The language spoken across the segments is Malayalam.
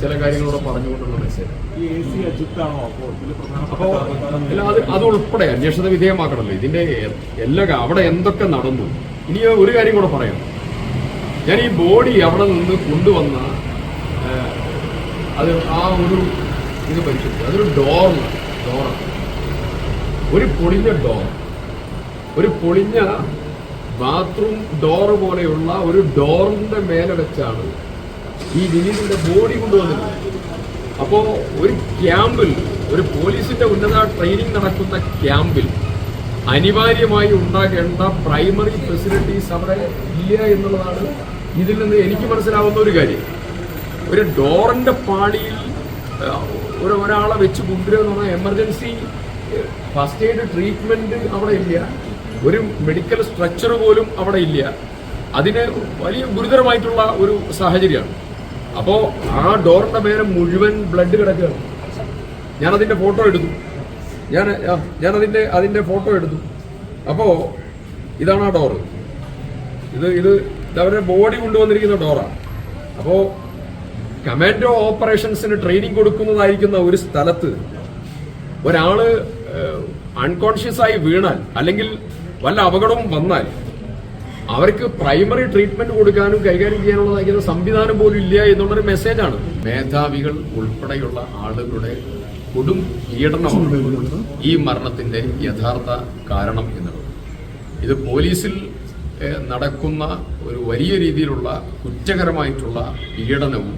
ചില കാര്യങ്ങളോട് പറഞ്ഞുകൊണ്ടുള്ള മെസ്സേജ്. അപ്പോൾ അല്ല അത് അത് ഉൾപ്പെടെ അന്വേഷണ വിധേയമാക്കണമല്ലോ ഇതിന്റെ എല്ലാ അവിടെ എന്തൊക്കെ നടന്നു? ഇനി ഒരു കാര്യം കൂടെ പറയാം. ഞാൻ ഈ ബോഡി അവിടെ നിന്ന് കൊണ്ടുവന്ന അത് ആ ഒരു ഇത് പരിശോധിച്ചു അതൊരു ഡോർ ഡോറാണ് ഒരു പൊളിഞ്ഞ ഡോർ. ഒരു പൊളിഞ്ഞ ബാത്റൂം ഡോർ പോലെയുള്ള ഒരു ഡോറിന്റെ മേലെ വെച്ചാണ് ഈ വിനീതിന്റെ ബോഡി കൊണ്ടുവന്നിരുന്നത് അപ്പോ ഒരു ക്യാമ്പിൽ ഒരു പോലീസിന്റെ ഉന്നത ട്രെയിനിങ് നടക്കുന്ന ക്യാമ്പിൽ അനിവാര്യമായി ഉണ്ടാകേണ്ട പ്രൈമറി ഫെസിലിറ്റീസ് അവിടെ ഇല്ല എന്നുള്ളതാണ് ഇതിൽ നിന്ന് എനിക്ക് മനസ്സിലാവുന്ന ഒരു കാര്യം. ഒരു ഡോറിന്റെ പാളിയിൽ ഒരു ഒരാളെ വെച്ച് കൊണ്ടുവരിക എന്ന് പറഞ്ഞാൽ എമർജൻസി ഫസ്റ്റ് എയ്ഡ് ട്രീറ്റ്മെന്റ് അവിടെ ഇല്ല. ഒരു മെഡിക്കൽ സ്ട്രക്ചർ പോലും അവിടെ ഇല്ല. അതിന് വലിയ ഗുരുതരമായിട്ടുള്ള ഒരു സാഹചര്യമാണ്. അപ്പോ ആ ഡോറിന്റെ മേലെ മുഴുവൻ ബ്ലഡ് കിടക്കുകയാണ്. ഞാൻ അതിന്റെ ഫോട്ടോ എടുത്തു. ഞാൻ ഞാൻ അതിന്റെ അതിന്റെ ഫോട്ടോ എടുത്തു. അപ്പോ ഇതാണ് ആ ഡോറ്. ഇത് ഇത് അവരുടെ ബോഡി കൊണ്ടുവന്നിരിക്കുന്ന ഡോറാണ് അപ്പോ കമാൻഡോ ഓപ്പറേഷൻസിന് ട്രെയിനിങ് കൊടുക്കുന്നതായിരിക്കുന്ന ഒരു സ്ഥലത്ത് ഒരാൾ അൺകോൺഷ്യസ് ആയി വീണാൽ അല്ലെങ്കിൽ വല്ല അപകടവും വന്നാൽ അവർക്ക് പ്രൈമറി ട്രീറ്റ്മെന്റ് കൊടുക്കാനും കൈകാര്യം ചെയ്യാനുള്ളതായിരിക്കുന്ന സംവിധാനം പോലും ഇല്ല എന്നുള്ളൊരു മെസ്സേജാണ് മേധാവികൾ ഉൾപ്പെടെയുള്ള ആളുകളുടെ കൊടും പീഡനമാണ് ഈ മരണത്തിന്റെ യഥാർത്ഥ കാരണം എന്നുള്ളത്. ഇത് പോലീസിൽ നടക്കുന്ന ഒരു വലിയ രീതിയിലുള്ള കുറ്റകരമായിട്ടുള്ള പീഡനവും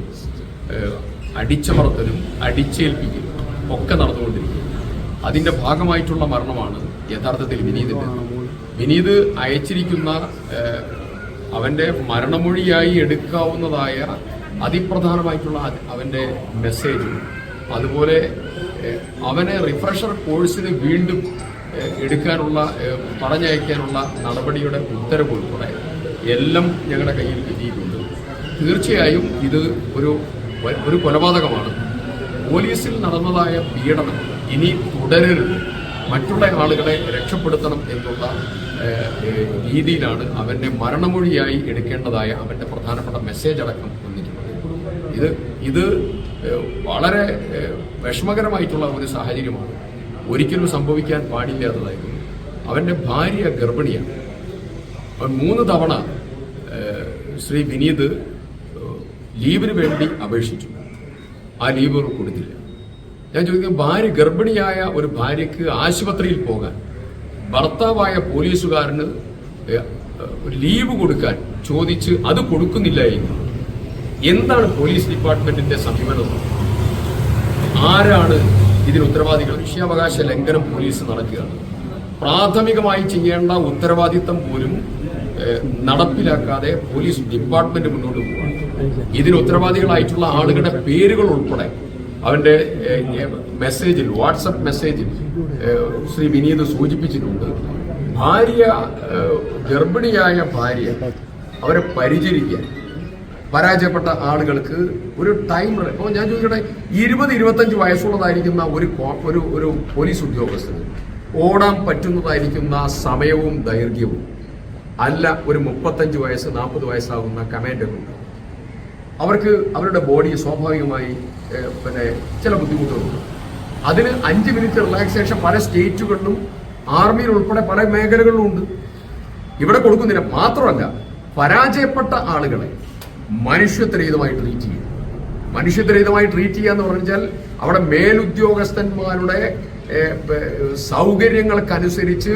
അടിച്ചമർത്തലും അടിച്ചേൽപ്പിക്കലും ഒക്കെ നടന്നുകൊണ്ടിരിക്കുന്നു. അതിന്റെ ഭാഗമായിട്ടുള്ള മരണമാണ് യഥാർത്ഥത്തിൽ വിനീതിന്റെ വിനീത് അയച്ചിരിക്കുന്ന അവന്റെ മരണമൊഴിയായി എടുക്കാവുന്നതായ അതിപ്രധാനമായിട്ടുള്ള അവന്റെ മെസ്സേജും. അതുപോലെ അവനെ റിഫ്രഷർ കോഴ്സിന് വീണ്ടും എടുക്കാനുള്ള പറഞ്ഞയക്കാനുള്ള നടപടിയുടെ ഉത്തരവ് ഉൾപ്പെടെ എല്ലാം ഞങ്ങളുടെ കയ്യിൽ എത്തിയിട്ടുണ്ട്. തീർച്ചയായും ഇത് ഒരു ഒരു കൊലപാതകമാണ്. പോലീസിൽ നടന്നതായ പീഡനം ഇനി തുടരരുത് മറ്റുള്ള ആളുകളെ രക്ഷപ്പെടുത്തണം എന്നുള്ള രീതിയിലാണ് അവന്റെ മരണമൊഴിയായി എടുക്കേണ്ടതായ അവന്റെ പ്രധാനപ്പെട്ട മെസ്സേജ് അടക്കം വന്നിട്ടുള്ളത് ഇത് ഇത് വളരെ വിഷമകരമായിട്ടുള്ള ഒരു സാഹചര്യമാണ്. ഒരിക്കലും സംഭവിക്കാൻ പാടില്ലാത്തതായിരുന്നു അവന്റെ ഭാര്യ ഗർഭിണിയാണ്. മൂന്ന് തവണ ശ്രീ വിനീത് ലീവിന് വേണ്ടി അപേക്ഷിച്ചു. ആ ലീവ് കൊടുത്തില്ല. ഞാൻ ചോദിക്കുന്നത് ഭാര്യ ഗർഭിണിയായ ഒരു ഭാര്യയ്ക്ക് ആശുപത്രിയിൽ പോകാൻ ഭർത്താവായ പോലീസുകാരന് ലീവ് കൊടുക്കാൻ ചോദിച്ച് അത് കൊടുക്കുന്നില്ല എങ്കിൽ എന്താണ് പോലീസ് ഡിപ്പാർട്ട്മെന്റിന്റെ സമീപനം ആരാണ് ഇതിന് ഉത്തരവാദികൾ? വിഷയാവകാശ ലംഘനം പോലീസ് നടക്കുകയാണ്. പ്രാഥമികമായി ചെയ്യേണ്ട ഉത്തരവാദിത്തം പോലും നടപ്പിലാക്കാതെ പോലീസ് ഡിപ്പാർട്ട്മെന്റ് മുന്നോട്ട് പോവുകയാണ്. ഇതിന് ഉത്തരവാദികളായിട്ടുള്ള ആളുകളുടെ പേരുകൾ ഉൾപ്പെടെ അവന്റെ മെസ്സേജിൽ വാട്സപ്പ് മെസ്സേജിൽ ശ്രീ വിനീത് സൂചിപ്പിച്ചിട്ടുണ്ട് ഭാര്യ ഗർഭിണിയായ ഭാര്യ അവരെ പരിചരിക്കാൻ പരാജയപ്പെട്ട ആളുകൾക്ക് ഒരു ടൈം ഇപ്പോൾ ഞാൻ ചോദിക്കട്ടെ ഇരുപത് ഇരുപത്തഞ്ച് വയസ്സുള്ളതായിരിക്കുന്ന ഒരു ഒരു ഒരു പോലീസ് ഉദ്യോഗസ്ഥന് ഓടാൻ പറ്റുന്നതായിരിക്കുന്ന സമയവും ദൈർഘ്യവും അല്ല ഒരു മുപ്പത്തഞ്ച് വയസ്സ് നാൽപ്പത് വയസ്സാകുന്ന കമാൻഡറുണ്ട് അവർക്ക് അവരുടെ ബോഡി സ്വാഭാവികമായി പിന്നെ ചില ബുദ്ധിമുട്ടുകളുണ്ട്. അതിന് അഞ്ച് മിനിറ്റ് റിലാക്സേഷൻ പല സ്റ്റേറ്റുകളിലും ആർമിയിൽ ഉൾപ്പെടെ പല മേഖലകളിലും ഉണ്ട്. ഇവിടെ കൊടുക്കുന്നില്ല മാത്രമല്ല പരാജയപ്പെട്ട ആളുകളെ മനുഷ്യത്വരഹിതമായി ട്രീറ്റ് ചെയ്യും മനുഷ്യത്വരഹിതമായി ട്രീറ്റ് ചെയ്യുക എന്ന് പറഞ്ഞാൽ അവിടെ മേലുദ്യോഗസ്ഥന്മാരുടെ സൗകര്യങ്ങൾക്കനുസരിച്ച്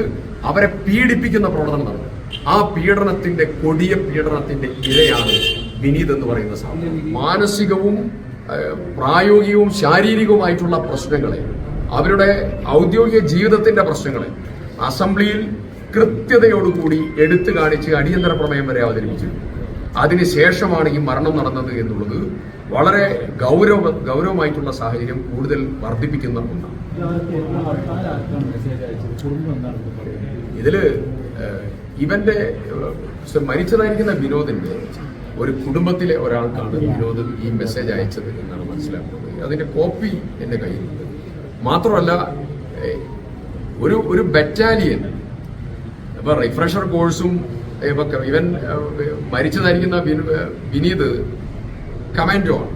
അവരെ പീഡിപ്പിക്കുന്ന പ്രവർത്തനം നടത്തും ആ പീഡനത്തിന്റെ കൊടിയ പീഡനത്തിന്റെ ഇരയാണ് വിനീത് എന്ന് പറയുന്ന സാധനം. മാനസികവും പ്രായോഗികവും ശാരീരികവുമായിട്ടുള്ള പ്രശ്നങ്ങളെ അവരുടെ ഔദ്യോഗിക ജീവിതത്തിന്റെ പ്രശ്നങ്ങളെ അസംബ്ലിയിൽ കൃത്യതയോടുകൂടി എടുത്തു കാണിച്ച് അടിയന്തര പ്രമേയം വരെ അവതരിപ്പിച്ചിരുന്നു അതിനുശേഷമാണ് ഈ മരണം നടന്നത് എന്നുള്ളത് വളരെ ഗൗരവ ഗൗരവമായിട്ടുള്ള സാഹചര്യം കൂടുതൽ വർദ്ധിപ്പിക്കുന്ന ഒന്നാണ്. ഇതിൽ ഇവന്റെ മരിച്ചതായിരിക്കുന്ന വിനോദിന്റെ ഒരു കുടുംബത്തിലെ ഒരാൾക്കാണ് വിനോദ് ഈ മെസ്സേജ് അയച്ചത് എന്നാണ് മനസ്സിലാക്കുന്നത്. അതിന്റെ കോപ്പി എന്റെ കയ്യിലുണ്ട്. മാത്രമല്ല ഒരു ഒരു ബറ്റാലിയൻ ഇപ്പൊ റിഫ്രഷർ കോഴ്സും ഇവൻ മരിച്ചതായിരിക്കുന്ന വിനീത് കമാൻഡോ ആണ്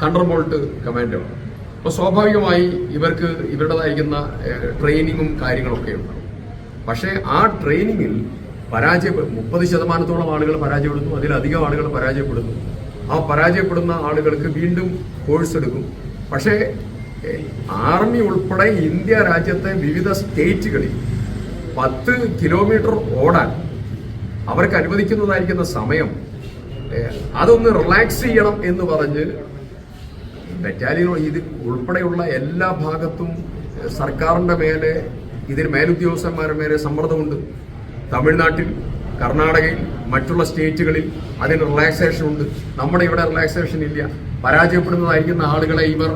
തണ്ടർ ബോൾട്ട് കമാൻഡോയാണ് അപ്പോൾ സ്വാഭാവികമായി ഇവർക്ക് ഇവരുടേതായിരിക്കുന്ന ട്രെയിനിങ്ങും കാര്യങ്ങളൊക്കെ ഉണ്ടാവും. പക്ഷേ ആ ട്രെയിനിങ്ങിൽ പരാജയപ്പെടും മുപ്പത് ശതമാനത്തോളം ആളുകൾ പരാജയപ്പെടുന്നു അതിലധികം ആളുകൾ പരാജയപ്പെടുന്നു. ആ പരാജയപ്പെടുന്ന ആളുകൾക്ക് വീണ്ടും കോഴ്സ് എടുക്കും. പക്ഷേ ആർമി ഉൾപ്പെടെ ഇന്ത്യ രാജ്യത്തെ വിവിധ സ്റ്റേറ്റുകളിൽ പത്ത് കിലോമീറ്റർ ഓടാൻ അവർക്ക് അനുവദിക്കുന്നതായിരിക്കുന്ന സമയം അതൊന്ന് റിലാക്സ് ചെയ്യണം എന്ന് പറഞ്ഞ് ബറ്റാലിയൻ ഇത് ഉൾപ്പെടെയുള്ള എല്ലാ ഭാഗത്തും സർക്കാരിന്റെ മേലെ ഇതിന് മേലുദ്യോഗസ്ഥന്മാരുടെ മേലെ സമ്മർദ്ദമുണ്ട്. തമിഴ്നാട്ടിൽ കർണാടകയിൽ മറ്റുള്ള സ്റ്റേറ്റുകളിൽ അതിന് റിലാക്സേഷൻ ഉണ്ട്. നമ്മുടെ ഇവിടെ റിലാക്സേഷൻ ഇല്ല. പരാജയപ്പെടുന്നതായിരിക്കുന്ന ആളുകളെ ഇവർ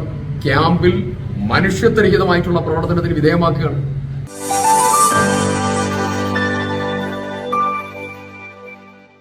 ക്യാമ്പിൽ മനുഷ്യത്വരഹിതമായിട്ടുള്ള പ്രവർത്തനത്തിന് വിധേയമാക്കുകയാണ്.